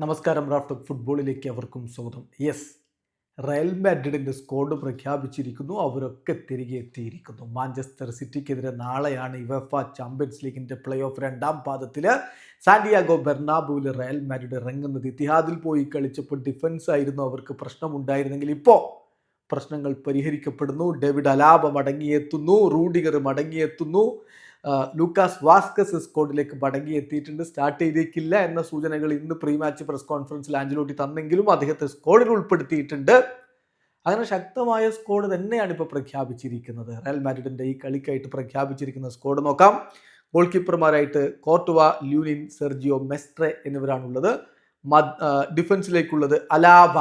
നമസ്കാരം റാഫ്റ്റ് ഫുട്ബോളിലേക്ക് അവർക്കും സ്വാഗതം. യെസ് റയൽ മാഡ്രിഡിന്റെ സ്കോഡ് പ്രഖ്യാപിച്ചിരിക്കുന്നു. അവരൊക്കെ തിരികെ എത്തിയിരിക്കുന്നു. മാഞ്ചസ്റ്റർ സിറ്റിക്കെതിരെ നാളെയാണ് ഇവഫ ചാമ്പ്യൻസ് ലീഗിന്റെ പ്ലേ ഓഫ് രണ്ടാം പാദത്തിൽ സാന്റിയാഗോ ബെർണാബുവിൽ റയൽ മാഡ്രിഡ് ഇറങ്ങുന്നത്. ഇതിഹാദിൽ പോയി കളിച്ചപ്പോൾ ഡിഫൻസ് ആയിരുന്നു അവർക്ക് പ്രശ്നമുണ്ടായിരുന്നെങ്കിൽ ഇപ്പോൾ പ്രശ്നങ്ങൾ പരിഹരിക്കപ്പെടുന്നു. ഡേവിഡ് അലാബ മടങ്ങിയെത്തുന്നു. റൂഡിഗർ മടങ്ങിയെത്തുന്നു. ലൂക്കാസ് വാസ്കസ് സ്കോഡിലേക്ക് മടങ്ങി എത്തിയിട്ടുണ്ട് സ്റ്റാർട്ട് ചെയ്തേക്കില്ല എന്ന സൂചനകൾ ഇന്ന് പ്രീ മാച്ച് പ്രസ് കോൺഫറൻസിൽ ആഞ്ചലോട്ടി തന്നെങ്കിലും അദ്ദേഹത്തെ സ്കോഡിൽ ഉൾപ്പെടുത്തിയിട്ടുണ്ട്. അങ്ങനെ ശക്തമായ സ്കോഡ് തന്നെയാണ് ഇപ്പോൾ പ്രഖ്യാപിച്ചിരിക്കുന്നത്. റയൽ മാഡ്രിഡിന്റെ ഈ കളിക്കായിട്ട് പ്രഖ്യാപിച്ചിരിക്കുന്ന സ്കോഡ് നോക്കാം. ഗോൾ കീപ്പർമാരായിട്ട് കോർട്ടുവ ല്യൂനിൻ സെർജിയോ മെസ്ട്രെ എന്നിവരാണുള്ളത്. ഡിഫൻസിലേക്കുള്ളത് Alaba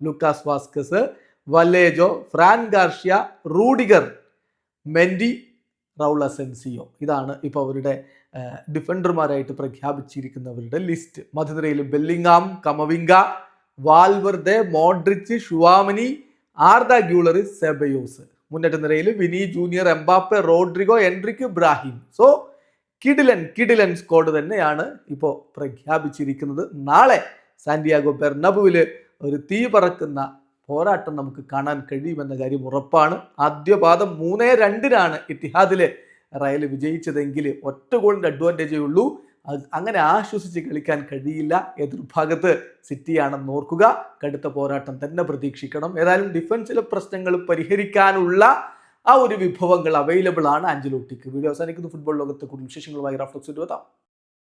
Lucas Vazquez Vallejo Fran Garcia Rudiger Mendy Raul Asensio. ഇതാണ് ഇപ്പോൾ അവരുടെ ഡിഫൻഡർമാരായിട്ട് പ്രഖ്യാപിച്ചിരിക്കുന്നവരുടെ ലിസ്റ്റ്. മധുരയിൽ Bellingham Camavinga Valverde Modric Tchouameni Arda Guler Ceballos. മുന്നേറ്റ നിരയിൽ Vini Junior Mbappe Rodrygo Endrick Ibrahim. So കിഡിലൻ കിഡിലൻ സ്ക്വാഡ് തന്നെയാണ് ഇപ്പോൾ പ്രഖ്യാപിച്ചിരിക്കുന്നത്. നാളെ സാന്റിയാഗോ ബെർണബുവിൽ ഒരു തീ പറക്കുന്ന പോരാട്ടം നമുക്ക് കാണാൻ കഴിയുമെന്ന കാര്യം ഉറപ്പാണ്. ആദ്യ പാദം മൂന്നേ രണ്ടിനാണ് ഇത്തിഹാദിൽ റയൽ വിജയിച്ചതെങ്കിൽ ഒറ്റ ഗോളിന്റെ അഡ്വാന്റേജേ ഉള്ളൂ. അങ്ങനെ ആശ്വസിച്ച് കളിക്കാൻ കഴിയില്ല. എതിർഭാഗത്ത് സിറ്റിയാണെന്ന് ഓർക്കുക. കടുത്ത പോരാട്ടം തന്നെ പ്രതീക്ഷിക്കണം. ഏതായാലും ഡിഫൻസിലെ പ്രശ്നങ്ങൾ പരിഹരിക്കാനുള്ള ആ ഒരു വിഭവങ്ങൾ അവൈലബിൾ ആണ്. അഞ്ചലോട്ടിക്ക്. വീഡിയോ അവസാനിക്കുന്ന. ഫുട്ബോൾ ലോകത്തെ കൂടുതൽ വിശേഷങ്ങളുമായി റഫ്ലക്സ് എത്താം